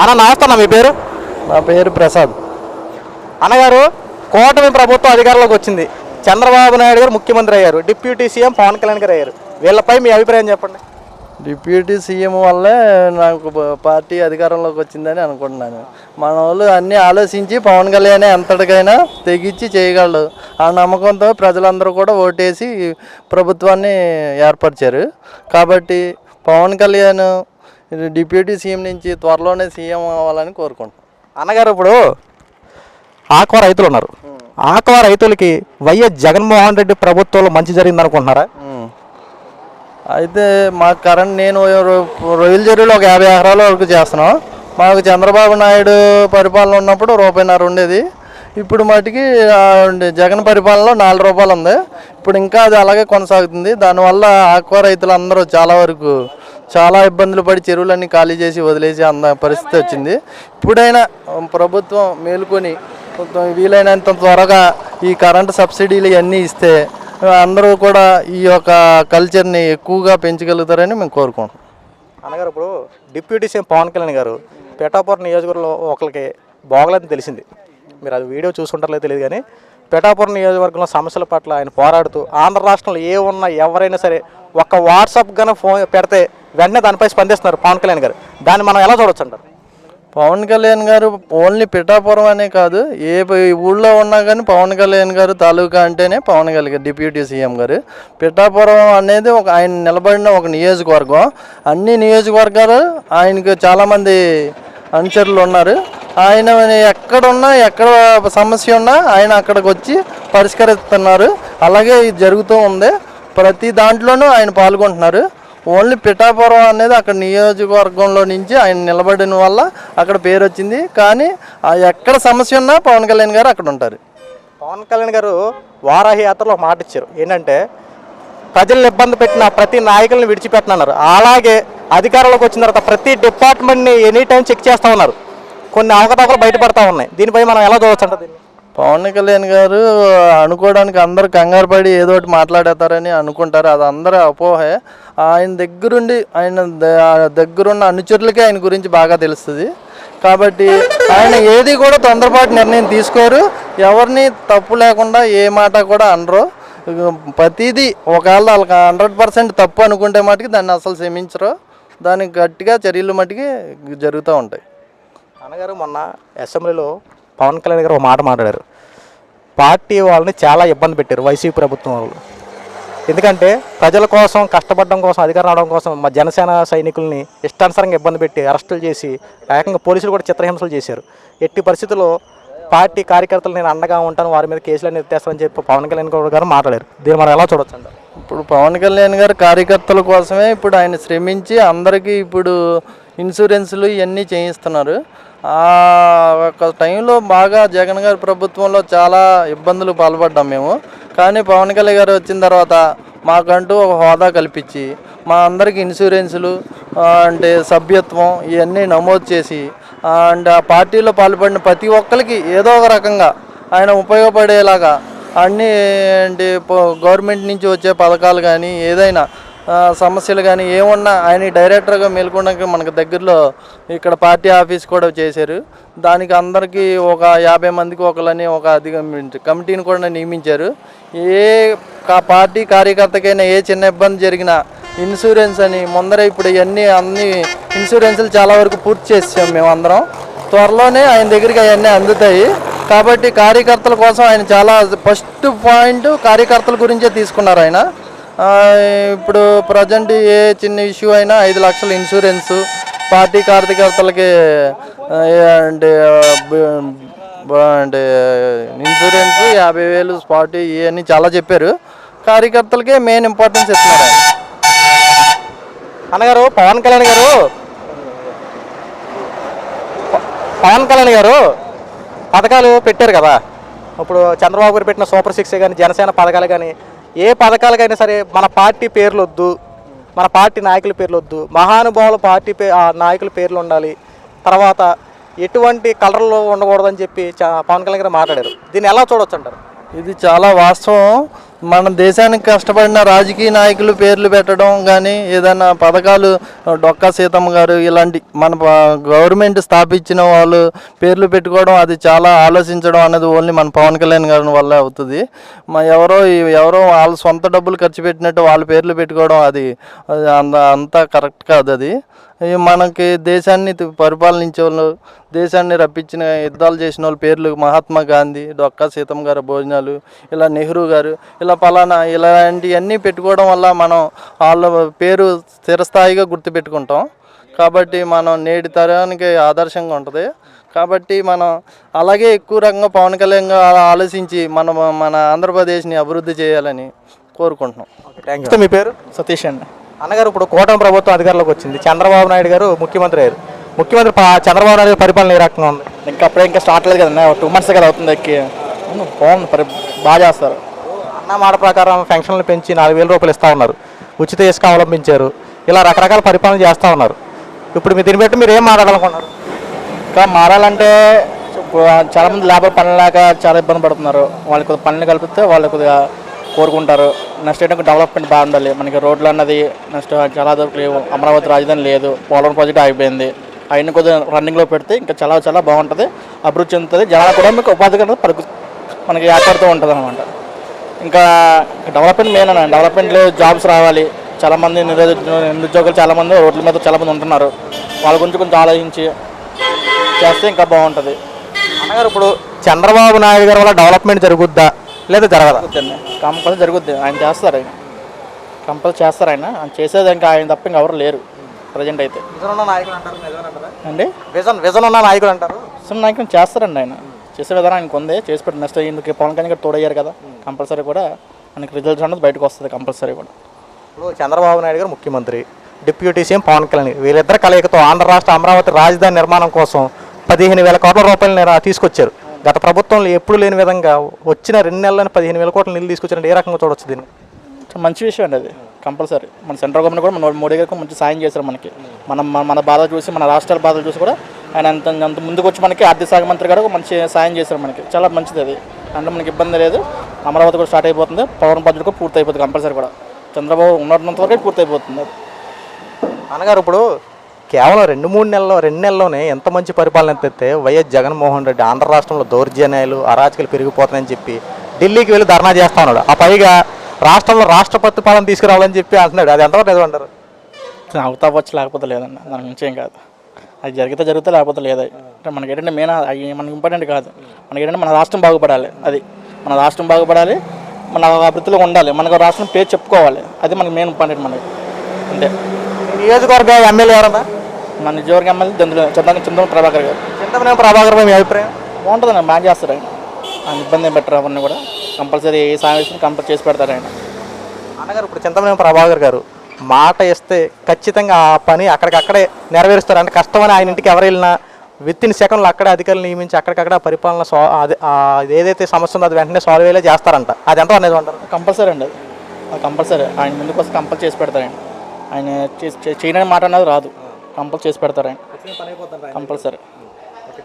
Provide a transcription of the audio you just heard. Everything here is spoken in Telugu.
అన్న నమస్తే అన్న మీ పేరు? నా పేరు ప్రసాద్. అన్నగారు కూటమి ప్రభుత్వం అధికారంలోకి వచ్చింది. చంద్రబాబు నాయుడు గారు ముఖ్యమంత్రి అయ్యారు. డిప్యూటీ సీఎం పవన్ కళ్యాణ్ గారు అయ్యారు. వీళ్ళపై మీ అభిప్రాయం చెప్పండి. డిప్యూటీ సీఎం వల్లే నాకు పార్టీ అధికారంలోకి వచ్చిందని అనుకుంటున్నాను. మన వాళ్ళు అన్నీ ఆలోచించి పవన్ కళ్యాణ్ ఎంతటికైనా తెగించి చేయగలడు. ఆ నమ్మకంతో ప్రజలందరూ కూడా ఓటేసి ప్రభుత్వాన్ని ఏర్పరిచారు. కాబట్టి పవన్ కళ్యాణ్ డిప్యూటీ సీఎం నుంచి త్వరలోనే సీఎం అవ్వాలని కోరుకుంటున్నాను అన్నగారు ఇప్పుడు ఆక్వా రైతులు ఉన్నారు. ఆక్వా రైతులకి వైఎస్ జగన్మోహన్ రెడ్డి ప్రభుత్వంలో మంచి జరిగింది అనుకుంటున్నారా. అయితే మాకు కరెంట్ నేను రొయ్యల చెరువులో ఒక యాభై ఎకరాల వరకు చేస్తున్నాం. మాకు చంద్రబాబు నాయుడు పరిపాలన ఉన్నప్పుడు రూపాయిన్నర ఉండేది. ఇప్పుడు మటుకి జగన్ పరిపాలనలో నాలుగు రూపాయలు ఉంది. ఇప్పుడు ఇంకా అది అలాగే కొనసాగుతుంది. దానివల్ల ఆక్వా రైతులు అందరూ చాలా వరకు చాలా ఇబ్బందులు పడి చెరువులన్నీ ఖాళీ చేసి వదిలేసి అంద పరిస్థితి వచ్చింది. ఇప్పుడైనా ప్రభుత్వం మేలుకొని కొంచెం వీలైనంత త్వరగా ఈ కరెంటు సబ్సిడీలు ఇవన్నీ ఇస్తే అందరూ కూడా ఈ యొక్క కల్చర్ని ఎక్కువగా పెంచగలుగుతారని మేము కోరుకుంటున్నాం. అన్నగారు ఇప్పుడు డిప్యూటీ సీఎం పవన్ కళ్యాణ్ గారు పేటాపురం నియోజకవర్గంలో ఒకరికి బాగలేదని తెలిసింది. మీరు అది వీడియో చూసుకుంటారో తెలియదు కానీ పిఠాపురం నియోజకవర్గంలో సమస్యల పట్ల ఆయన పోరాడుతూ ఆంధ్ర రాష్ట్రంలో ఏ ఉన్నా ఎవరైనా సరే ఒక్క వాట్సాప్ గానే ఫోన్ పెడితే వెంటనే దానిపై స్పందిస్తున్నారు పవన్ కళ్యాణ్ గారు. దాన్ని మనం ఎలా చూడొచ్చు అంటారు? పవన్ కళ్యాణ్ గారు ఓన్లీ పిఠాపురం అనే కాదు ఏ ఊళ్ళో ఉన్నా కానీ పవన్ కళ్యాణ్ గారు తాలూకా అంటేనే పవన్ కళ్యాణ్ డిప్యూటీ సీఎం గారు. పిఠాపురం అనేది ఒక ఆయన నిలబడిన ఒక నియోజకవర్గం. అన్ని నియోజకవర్గాలు ఆయనకు చాలామంది అనుచరులు ఉన్నారు. ఆయన ఎక్కడున్నా ఎక్కడ సమస్య ఉన్నా ఆయన అక్కడికి వచ్చి పరిష్కరిస్తున్నారు. అలాగే ఇది జరుగుతూ ఉంది. ప్రతి దాంట్లోనూ ఆయన పాల్గొంటున్నారు. ఓన్లీ పిఠాపురం అనేది అక్కడ నియోజకవర్గంలో నుంచి ఆయన నిలబడిన వల్ల అక్కడ పేరు వచ్చింది. కానీ ఎక్కడ సమస్య ఉన్నా పవన్ కళ్యాణ్ గారు అక్కడ ఉంటారు. పవన్ కళ్యాణ్ గారు వారాహి యాత్రలో మాట ఇచ్చారు. ఏంటంటే ప్రజలను ఇబ్బంది పెట్టిన ప్రతి నాయకులను విడిచిపెట్టనన్నారు. అలాగే అధికారంలోకి వచ్చిన తర్వాత ప్రతి డిపార్ట్మెంట్ని ఎనీ టైం చెక్ చేస్తూ ఉన్నారు. కొన్ని అవకతవకలు బయటపడతా ఉన్నాయి. దీనిపై మనం ఎలా చూడవచ్చు అంటే దీన్ని? పవన్ కళ్యాణ్ గారు అనుకోవడానికి అందరు కంగారు పడి ఏదో ఒకటి మాట్లాడేస్తారని అనుకుంటారు. అది అందరూ అపోహే. ఆయన దగ్గరుండి ఆయన దగ్గరున్న అనుచరులకే ఆయన గురించి బాగా తెలుస్తుంది. కాబట్టి ఆయన ఏది కూడా తొందరపాటు నిర్ణయం తీసుకోరు. ఎవరిని తప్పు లేకుండా ఏ మాట కూడా అనరు. ప్రతిదీ ఒకవేళ వాళ్ళకి హండ్రెడ్ పర్సెంట్ తప్పు అనుకుంటే మటుకు దాన్ని అసలు క్షమించరు. దానికి గట్టిగా చర్యలు మటుకి జరుగుతూ ఉంటాయి. నాన్నగారు మొన్న అసెంబ్లీలో పవన్ కళ్యాణ్ గారు ఒక మాట మాట్లాడారు. పార్టీ వాళ్ళని చాలా ఇబ్బంది పెట్టారు వైసీపీ ప్రభుత్వం వాళ్ళు. ఎందుకంటే ప్రజల కోసం కష్టపడడం కోసం అధికారం రావడం కోసం మా జనసేన సైనికుల్ని ఇష్టానుసారంగా ఇబ్బంది పెట్టి అరెస్టులు చేసి ఏకంగా పోలీసులు కూడా చిత్రహింసలు చేశారు. ఎట్టి పరిస్థితుల్లో పార్టీ కార్యకర్తలు నేను అండగా ఉంటాను వారి మీద కేసులు ఎత్తేస్తానని చెప్పి పవన్ కళ్యాణ్ గౌడ్ గారు మాట్లాడారు. దీన్ని మనం ఎలా చూడొచ్చు అంటారు? ఇప్పుడు పవన్ కళ్యాణ్ గారు కార్యకర్తల కోసమే ఇప్పుడు ఆయన శ్రమించి అందరికీ ఇప్పుడు ఇన్సూరెన్స్లు ఇవన్నీ చేయిస్తున్నారు. ఆ ఒక టైంలో బాగా జగన్ గారి ప్రభుత్వంలో చాలా ఇబ్బందులు పాల్పడ్డాం మేము. కానీ పవన్ కళ్యాణ్ గారు వచ్చిన తర్వాత మాకంటూ ఒక హోదా కల్పించి మా అందరికి ఇన్సూరెన్సులు అంటే సభ్యత్వం ఇవన్నీ నమోదు చేసి అండ్ ఆ పార్టీలో పాల్పడిన ప్రతి ఒక్కరికి ఏదో ఒక రకంగా ఆయన ఉపయోగపడేలాగా అన్నీ అంటే గవర్నమెంట్ నుంచి వచ్చే పథకాలు కానీ ఏదైనా సమస్యలు కానీ ఏమున్నా ఆయన డైరెక్టర్గా మేల్కొనడానికి మనకు దగ్గరలో ఇక్కడ పార్టీ ఆఫీస్ కూడా చేశారు. దానికి అందరికీ ఒక యాభై మందికి ఒకలని ఒక అధిక కమిటీని కూడా నియమించారు. ఏ పార్టీ కార్యకర్తకైనా ఏ చిన్న ఇబ్బంది జరిగినా ఇన్సూరెన్స్ అని ముందర ఇప్పుడు ఇవన్నీ అన్ని ఇన్సూరెన్స్లు చాలా వరకు పూర్తి చేసాం మేము అందరం త్వరలోనే ఆయన దగ్గరికి అవన్నీ అందుతాయి. కాబట్టి కార్యకర్తల కోసం ఆయన చాలా ఫస్ట్ పాయింట్ కార్యకర్తల గురించే తీసుకున్నారు ఆయన. ఇప్పుడు ప్రజెంట్ ఏ చిన్న ఇష్యూ అయినా ఐదు లక్షల ఇన్సూరెన్స్ పార్టీ కార్యకర్తలకి అంటే అంటే ఇన్సూరెన్స్ యాభై వేలు స్పాట్ ఇవన్నీ చాలా చెప్పారు. కార్యకర్తలకే మెయిన్ ఇంపార్టెన్స్ ఇస్తున్నారు అన్నగారు పవన్ కళ్యాణ్ గారు. పవన్ కళ్యాణ్ గారు పథకాలు పెట్టారు కదా. ఇప్పుడు చంద్రబాబు గారు పెట్టిన సూపర్ సిక్స్ కానీ జనసేన పథకాలు కానీ ఏ పథకాలకైనా సరే మన పార్టీ పేర్లు వద్దు మన పార్టీ నాయకుల పేర్లు వద్దు మహానుభావుల పార్టీ పే ఆ నాయకుల పేర్లు ఉండాలి. తర్వాత ఎటువంటి కలర్లో ఉండకూడదని చెప్పి పవన్ కళ్యాణ్ గారు మాట్లాడారు. దీన్ని ఎలా చూడొచ్చు అంటారు ఇది చాలా వాస్తవం. మన దేశానికి కష్టపడిన రాజకీయ నాయకులు పేర్లు పెట్టడం కానీ ఏదైనా పథకాలు డొక్కా సీతమ్మ గారు ఇలాంటి మన గవర్నమెంట్ స్థాపించిన వాళ్ళు పేర్లు పెట్టుకోవడం అది చాలా ఆలోచించడం అనేది ఓన్లీ మన పవన్ కళ్యాణ్ గారి వల్లే అవుతుంది. మా ఎవరో ఎవరో వాళ్ళ సొంత డబ్బులు ఖర్చు పెట్టినట్టు వాళ్ళ పేర్లు పెట్టుకోవడం అది అంత అంతా కరెక్ట్ కాదు అది. మనకి దేశాన్ని పరిపాలించే వాళ్ళు దేశాన్ని రప్పించిన యుద్ధాలు చేసిన వాళ్ళ పేర్లు మహాత్మా గాంధీ డొక్కా సీతమ్మ గారి భోజనాలు ఇలా నెహ్రూ గారు ఇలా పలానా ఇలాంటివన్నీ పెట్టుకోవడం వల్ల మనం వాళ్ళ పేరు స్థిరస్థాయిగా గుర్తుపెట్టుకుంటాం. కాబట్టి మనం నేటి తరానికి ఆదర్శంగా ఉంటుంది. కాబట్టి మనం అలాగే ఎక్కువ రకంగా పవన్ కళ్యాణ్ గారు ఆలోచించి మనం మన ఆంధ్రప్రదేశ్ని అభివృద్ధి చేయాలని కోరుకుంటున్నాం. మీ పేరు? సతీష్ అండి. అన్నగారు ఇప్పుడు కూటమి ప్రభుత్వం అధికారంలోకి వచ్చింది. చంద్రబాబు నాయుడు గారు ముఖ్యమంత్రి అయ్యారు. ముఖ్యమంత్రి చంద్రబాబు నాయుడు పరిపాలన ఏ రకంగా ఉంది? ఇంకా అప్పుడే ఇంకా స్టార్ట్ లేదు కదన్నా టూ మంత్స్ కదా అవుతుంది ఎక్కి. బాగుంది. పరి బాగా చేస్తారు. అన్న మాట ప్రకారం పెన్షన్లు పెంచి నాలుగు వేల రూపాయలు ఇస్తా ఉన్నారు. ఉచిత ఇసుక అవలంబించారు. ఇలా రకరకాల పరిపాలన చేస్తూ ఉన్నారు. ఇప్పుడు మీరు దీన్ని బట్టి మీరు ఏం మాట్లాడాలనుకున్నారు ఇంకా మారాలంటే ఇప్పుడు చాలా మంది లేబర్ పని లేక చాలా ఇబ్బంది పడుతున్నారు. వాళ్ళకి కొద్దిగా పనులు కల్పిస్తే వాళ్ళు కొద్దిగా కోరుకుంటారు. నెక్స్ట్ ఏంటంటే డెవలప్మెంట్ బాగుండాలి మనకి రోడ్లు అన్నది నెక్స్ట్ చాలా లేవు. అమరావతి రాజధాని లేదు. పోలవరం ప్రాజెక్ట్ అయిపోయింది అవన్నీ కొద్దిగా రన్నింగ్లో పెడితే ఇంకా చాలా చాలా బాగుంటుంది. అభివృద్ధి చెందుతుంది. జనాలు కూడా మీకు ఉపాధి కనుక పరుగు మనకి ఏర్పడుతూ ఉంటుంది అనమాట ఇంకా డెవలప్మెంట్ మెయిన్ అన్న డెవలప్మెంట్లో జాబ్స్ రావాలి. చాలామంది నిరుద్యోగులు నిరుద్యోగులు చాలామంది రోడ్ల మీద చాలామంది ఉంటున్నారు. వాళ్ళ గురించి కొంచెం ఆలోచించి చేస్తే ఇంకా బాగుంటుంది. అన్నగారు ఇప్పుడు చంద్రబాబు నాయుడు గారు వల్ల డెవలప్మెంట్ జరుగుద్దా? లేదా జరగదా. కంపల్సరీ జరుగుద్ది. ఆయన చేస్తారు ఆయన. కంపల్సరీ చేస్తారు ఆయన. ఆయన చేసేది ఇంకా ఆయన తప్ప ఇంకా ఎవరు లేరు ప్రజెంట్ అయితే. విజన్ ఉన్న నాయకులు అంటారు? అండి విజన్ విజన్ ఉన్న నాయకులు అంటారు. సో నాయకులు చేస్తారండి ఆయన. చేసే విధానం ఆయనకు ఉంది. చేసి పెట్టి నెక్స్ట్ ఇందుకు పవన్ కళ్యాణ్ గారు తోడయ్యారు కదా. కంపల్సరీ కూడా మనకి రిజల్ట్స్ అనేది బయటకు వస్తుంది కంపల్సరీ కూడా. ఇప్పుడు చంద్రబాబు నాయుడు గారు ముఖ్యమంత్రి. Deputy CM Pawan Kalyan. వీళ్ళిద్దరు కలయికతో ఆంధ్ర రాష్ట్ర అమరావతి రాజధాని నిర్మాణం కోసం పదిహేను వేల కోట్ల రూపాయలు నిర- తీసుకొచ్చారు. గత ప్రభుత్వంలో ఎప్పుడు లేని విధంగా వచ్చిన రెండు నెలలని పదిహేను వేల కోట్ల నిధులు తీసుకొచ్చారంటే ఏ రకంగా చూడొచ్చు దీన్ని? మంచి విషయం అండి అది. కంపల్సరీ. మన సెంట్రల్ గవర్నమెంట్ కూడా మన మోడీ గారికి మంచి సాయం చేశారు మనకి. మనం మన- బాధ చూసి మన రాష్ట్రాల బాధలు చూసి కూడా ఆయన అంత అంత ముందుకు వచ్చి మనకి ఆర్థిక శాఖ మంత్రి గారు మంచి సాయం చేశారు మనకి. చాలా మంచిది అది. అంటే మనకి ఇబ్బంది లేదు. అమరావతి కూడా స్టార్ట్ అయిపోతుంది. పవన్ బడ్జెట్ కూడా పూర్తి అయిపోతుంది కంపల్సరీ కూడా. చంద్రబాబు ఉన్నంత వరకు పూర్తి అయిపోతుంది అనగారు ఇప్పుడు కేవలం రెండు మూడు నెలల్లో రెండు నెలల్లోనే ఎంత మంచి పరిపాలన తెస్తే వైఎస్ జగన్మోహన్ రెడ్డి ఆంధ్ర రాష్ట్రంలో దౌర్జన్యాలు అరాచకలు పెరిగిపోతాయని చెప్పి ఢిల్లీకి వెళ్ళి ధర్నా చేస్తా ఉన్నాడు. ఆ పైగా రాష్ట్రంలో రాష్ట్రపతి పాలన తీసుకురావాలని చెప్పి అంటున్నాడు. అది ఎంతవరకు నిజం అంటారు? అవుతా లేకపోతే లేదండి దాని నుంచి ఏం కాదు. అది జరిగితే జరిగితే లేకపోతే లేదు. అంటే మనకి ఏంటంటే మెయిన్ అవి మనకి ఇంపార్టెంట్ కాదు. మనకి ఏంటంటే మన రాష్ట్రం బాగుపడాలి. అది మన రాష్ట్రం బాగుపడాలి. మన అభివృద్ధిలో ఉండాలి. మనకు రాష్ట్రం పేరు చెప్పుకోవాలి. అది మనకి మెయిన్ ఇంపార్టెంట్ మనకి. అంతే. నియోజకవర్గ ఎమ్మెల్యే ఎవరన్నా మన నిజవర్గ ఎమ్మెల్యే చంద్ర చంద్ర చంద్రబాబు ప్రభాకర్ గారు. చింతమనేని ప్రభాకర్ మీ అభిప్రాయం? బాగుంటుంది బాగా చేస్తారు ఆయన. ఆయన ఇబ్బంది పెట్టరు అవన్నీ కూడా. కంపల్సరీ ఏ సాయం కంపల్సరీ చేసి పెడతారు ఆయన. అన్నగారు ఇప్పుడు చింతమనేని ప్రభాకర్ గారు మాట ఇస్తే ఖచ్చితంగా ఆ పని అక్కడికక్కడే నెరవేరుస్తారు. అంటే కష్టమని ఆయన ఇంటికి ఎవరు వెళ్ళినా విత్ ఇన్ సెకండ్లో అక్కడే అధికారులు నియమించి అక్కడికక్కడ పరిపాలన సా అది ఏదైతే సమస్య ఉందో అది వెంటనే సాల్వ్ అయ్యేలా చేస్తారంట. అది ఎంత అనేది అంటారు? కంపల్సరీ అండి అది. కంపల్సరీ. ఆయన ముందుకు వస్తే కంపల్ చేసి పెడతారు ఆయన చేయని మాట అనేది రాదు. కంపల్ చేసి పెడతారు ఆయన. కంపల్సరీ.